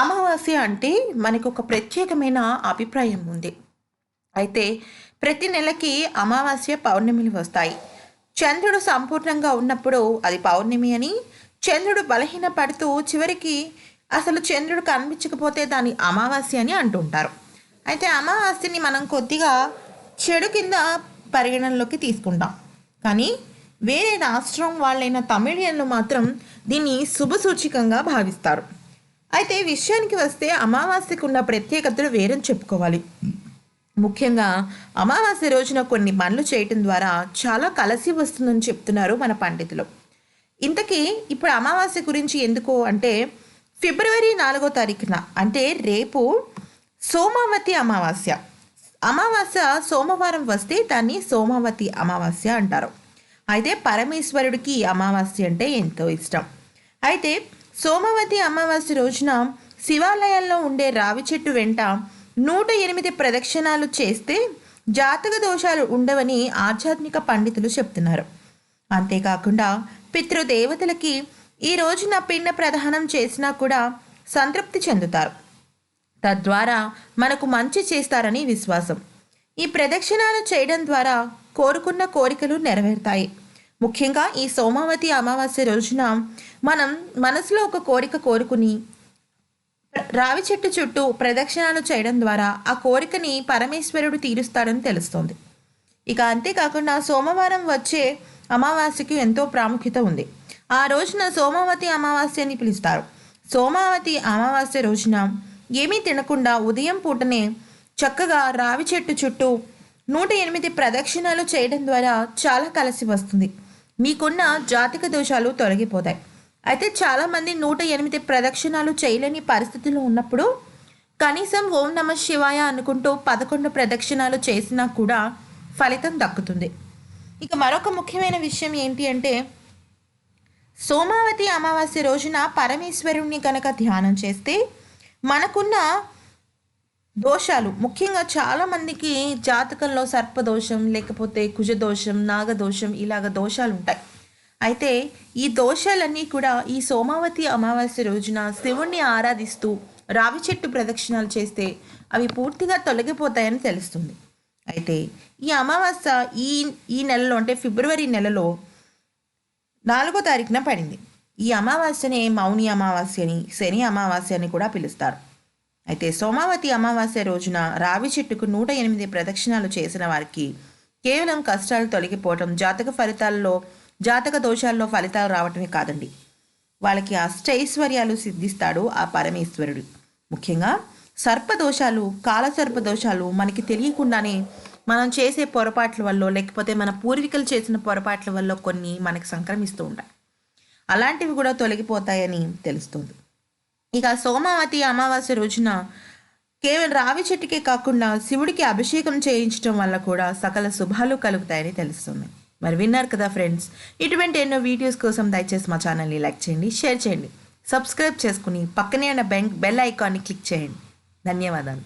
అమావాస్య అంటే మనకు ఒక ప్రత్యేకమైన అభిప్రాయం ఉంది. అయితే ప్రతి నెలకి అమావాస్య పౌర్ణమిలు వస్తాయి. చంద్రుడు సంపూర్ణంగా ఉన్నప్పుడు అది పౌర్ణమి అని చంద్రుడు బలహీన పడుతూ చివరికి అసలు చంద్రుడు కనిపించకపోతే దాని అమావాస్య అని అంటుంటారు. అయితే అమావాస్యని మనం కొద్దిగా చెడు కింద పరిగణనలోకి తీసుకుంటాం. కానీ వేరే రాష్ట్రం వాళ్ళైన తమిళియన్లు మాత్రం దీన్ని శుభసూచికంగా భావిస్తారు. అయితే విషయానికి వస్తే అమావాస్యకు ఉన్న ప్రత్యేకతలు వేరని చెప్పుకోవాలి. ముఖ్యంగా అమావాస్య రోజున కొన్ని పనులు చేయటం ద్వారా చాలా కలసి వస్తుందని చెప్తున్నారు మన పండితులు. ఇంతకీ ఇప్పుడు అమావాస్య గురించి ఎందుకు అంటే ఫిబ్రవరి నాలుగో తారీఖున అంటే రేపు సోమావతి అమావాస్య. అమావాస్య సోమవారం వస్తే దాన్ని సోమావతి అమావాస్య అంటారు. అయితే పరమేశ్వరుడికి అమావాస్య అంటే ఎంతో ఇష్టం. అయితే సోమవతి అమావాస్య రోజున శివాలయాల్లో ఉండే రావి చెట్టు వెంట నూట ఎనిమిది ప్రదక్షిణాలు చేస్తే జాతక దోషాలు ఉండవని ఆధ్యాత్మిక పండితులు చెప్తున్నారు. అంతేకాకుండా పితృదేవతలకి ఈ రోజున పిండ ప్రదానం చేసినా కూడా సంతృప్తి చెందుతారు. తద్వారా మనకు మంచి చేస్తారని విశ్వాసం. ఈ ప్రదక్షిణాలు చేయడం ద్వారా కోరుకున్న కోరికలు నెరవేరుతాయి. ముఖ్యంగా ఈ సోమావతి అమావాస్య రోజున మనం మనసులో ఒక కోరిక కోరుకుని రావి చెట్టు చుట్టూ ప్రదక్షిణాలు చేయడం ద్వారా ఆ కోరికని పరమేశ్వరుడు తీరుస్తాడని తెలుస్తోంది. ఇక అంతేకాకుండా సోమవారం వచ్చే అమావాస్యకి ఎంతో ప్రాముఖ్యత ఉంది. ఆ రోజున సోమావతి అమావాస్య అని పిలుస్తారు. సోమావతి అమావాస్య రోజున ఏమీ తినకుండా ఉదయం పూటనే చక్కగా రావి చెట్టు చుట్టూ నూట ఎనిమిది ప్రదక్షిణాలు చేయడం ద్వారా చాలా కలిసి వస్తుంది. మీకున్న జాతక దోషాలు తొలగిపోతాయి. అయితే చాలామంది నూట ఎనిమిది ప్రదక్షిణాలు చేయలేని పరిస్థితిలో ఉన్నప్పుడు కనీసం ఓం నమ శివాయ అనుకుంటూ పదకొండు ప్రదక్షిణాలు చేసినా కూడా ఫలితం దక్కుతుంది. ఇక మరొక ముఖ్యమైన విషయం ఏంటి అంటే సోమావతి అమావాస్య రోజున పరమేశ్వరుణ్ణి కనుక ధ్యానం చేస్తే మనకున్న దోషాలు. ముఖ్యంగా చాలామందికి జాతకంలో సర్పదోషం లేకపోతే కుజదోషం నాగదోషం ఇలాగ దోషాలు ఉంటాయి. అయితే ఈ దోషాలన్నీ కూడా ఈ సోమావతి అమావాస్య రోజున శివుణ్ణి ఆరాధిస్తూ రావి చెట్టు ప్రదక్షిణాలు చేస్తే అవి పూర్తిగా తొలగిపోతాయని తెలుస్తుంది. అయితే ఈ అమావాస్య ఈ ఈ నెలలో అంటే ఫిబ్రవరి నెలలో నాలుగో తారీఖున పడింది. ఈ అమావాస్యనే మౌని అమావాస్య అని శని అమావాస్య అని కూడా పిలుస్తారు. అయితే సోమావతి అమావాస్య రోజున రావి చెట్టుకు నూట ఎనిమిది ప్రదక్షిణాలు చేసిన వారికి కేవలం కష్టాలు తొలగిపోవటం జాతక ఫలితాల్లో జాతక దోషాల్లో ఫలితాలు రావటమే కాదండి. వాళ్ళకి అష్టైశ్వర్యాలు సిద్ధిస్తాడు ఆ పరమేశ్వరుడు. ముఖ్యంగా సర్పదోషాలు కాలసర్ప దోషాలు మనకి తెలియకుండానే మనం చేసే పొరపాట్ల వల్ల లేకపోతే మన పూర్వీకులు చేసిన పొరపాట్ల వల్ల కొన్ని మనకి సంక్రమిస్తూ ఉంటాయి. అలాంటివి కూడా తొలగిపోతాయని తెలుస్తుంది. ఇక సోమావతి అమావాస్య రోజున కేవలం రావి చెట్టుకే కాకుండా శివుడికి అభిషేకం చేయించడం వల్ల కూడా సకల శుభాలు కలుగుతాయని తెలుస్తుంది. మరి విన్నారు కదా ఫ్రెండ్స్? ఇటువంటి ఎన్నో వీడియోస్ కోసం దయచేసి మా ఛానల్ని లైక్ చేయండి షేర్ చేయండి. సబ్స్క్రైబ్ చేసుకుని పక్కనే ఉన్న బెంక్ బెల్ ఐకాన్ని క్లిక్ చేయండి. ధన్యవాదాలు.